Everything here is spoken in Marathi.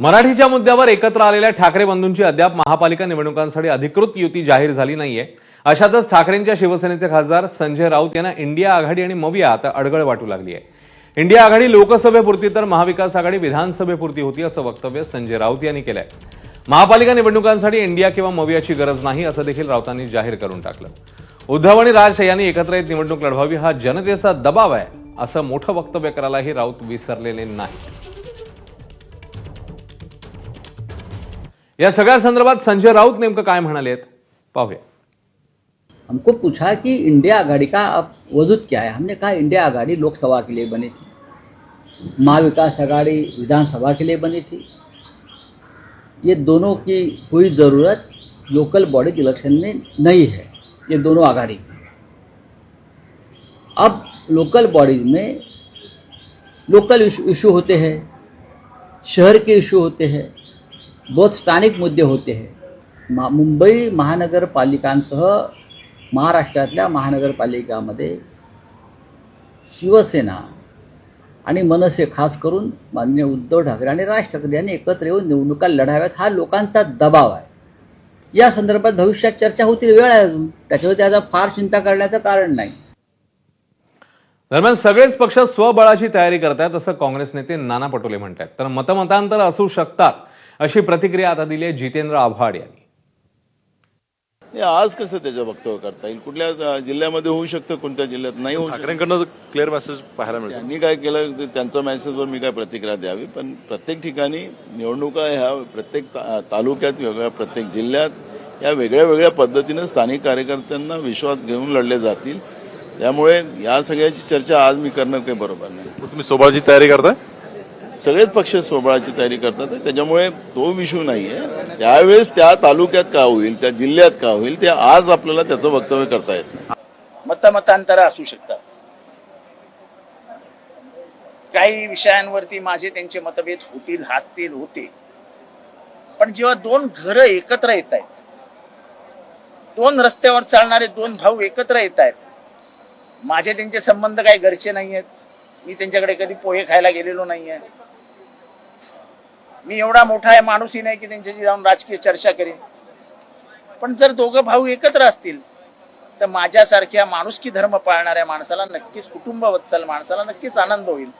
मराठीच्या मुद्द्यावर एकत्र आलेल्या ठाकरे बंधूंची अद्याप महापालिका निवडणुकांसाठी अधिकृत युती जाहीर झाली नाहीये. अशातच ठाकरेंच्या शिवसेनेचे खासदार संजय राऊत यांना इंडिया आघाडी आणि मविया आता अडगळ वाटू लागली आहे इंडिया आघाडी लोकसभेपुरती तर महाविकास आघाडी विधानसभेपुरती होती असं वक्तव्य संजय राऊत यांनी केलंय. महापालिका निवडणुकांसाठी इंडिया किंवा मवियाची गरज नाही असं देखील राऊतांनी जाहीर करून टाकलं. उद्धव आणि राज यांनी एकत्र येत निवडणूक लढवावी हा जनतेचा दबाव आहे असं मोठं वक्तव्य करायलाही राऊत विसरलेले नाही या सगळ्या संदर्भात संजय राऊत नेमकं काय म्हणाले पाहूया. हमको पूछा कि इंडिया आघाड़ी का अब वजूद क्या है? हमने कहा इंडिया आघाड़ी लोकसभा के लिए बनी थी। महाविकास आघाड़ी विधानसभा के लिए बनी थी। ये दोनों की कोई ज़रूरत लोकल बॉडी इलेक्शन में नहीं है। ये दोनों आघाड़ी अब लोकल बॉडीज में लोकल इशू होते हैं शहर के इशू होते हैं। बहुत स्थानिक मुद्दे होते हैं। मा मुंबई महानगरपालिकांसह महाराष्ट्रातल्या महानगरपालिकामध्ये शिवसेना आणि मनसे खास करून माननीय उद्धव ठाकरे आणि राज ठाकरे यांनी एकत्र येऊन निवडणुका लढाव्यात. हा लोकांचा दबाव आहे. या संदर्भात भविष्यात चर्चा होतील वेळ आहे अजून. त्याच्यावर त्याचा फार चिंता करण्याचं कारण नाही. दरम्यान सगळेच पक्ष स्वबळाची तयारी करतायत असं काँग्रेस नेते नाना पटोले म्हणतात तर मतमतांतर असू शकतात. अशी प्रतिक्रिया आता दिली आहे जितेंद्र आव्हाड यांनी. हे आज कसं त्याचं वक्तव्य करता येईल? कुठल्या जिल्ह्यामध्ये होऊ शकतं कोणत्या जिल्ह्यात नाही होऊ शकतं? ठाकरेंकडनं क्लिअर मेसेज पाहायला मिळतो. त्यांनी काय केलं ते त्यांच्या मेसेजवर मी काय प्रतिक्रिया द्यावी? पण प्रत्येक ठिकाणी निवडणुका ह्या प्रत्येक तालुक्यात वेगळ्या प्रत्येक जिल्ह्यात या वेगळ्या वेगळ्या पद्धतीनं स्थानिक कार्यकर्त्यांना विश्वास घेऊन लढले जातील. त्यामुळे या सगळ्याची चर्चा आज मी करणं काही बरोबर नाही. तुम्ही सोबळाची तयारी करताय. सगळेच पक्ष स्वबळाची तयारी करतात त्याच्यामुळे तो विषय आहे त्यावेळेस त्या तालुक्यात का होईल त्या जिल्ह्यात का होईल ते आज आपल्याला त्याचं वक्तव्य करता येत मतमतांतर असू शकतात. काही विषयांवरती माझे त्यांचे मतभेद होतील हसतील होते. पण जेव्हा दोन घरं एकत्र येत आहेत दोन रस्त्यावर चालणारे दोन भाऊ एकत्र येत आहेत माझे त्यांचे संबंध काही घरचे नाही आहेत मी त्यांच्याकडे कधी पोहे खायला गेलेलो नाहीये. मी एवढा मोठा आहे माणूसही नाही की त्यांच्याशी जाऊन राजकीय चर्चा करीन. पण जर दोघं भाऊ एकत्र असतील तर माझ्यासारख्या माणुसकी धर्म पाळणाऱ्या माणसाला नक्कीच कुटुंब वत्सल माणसाला नक्कीच आनंद होईल.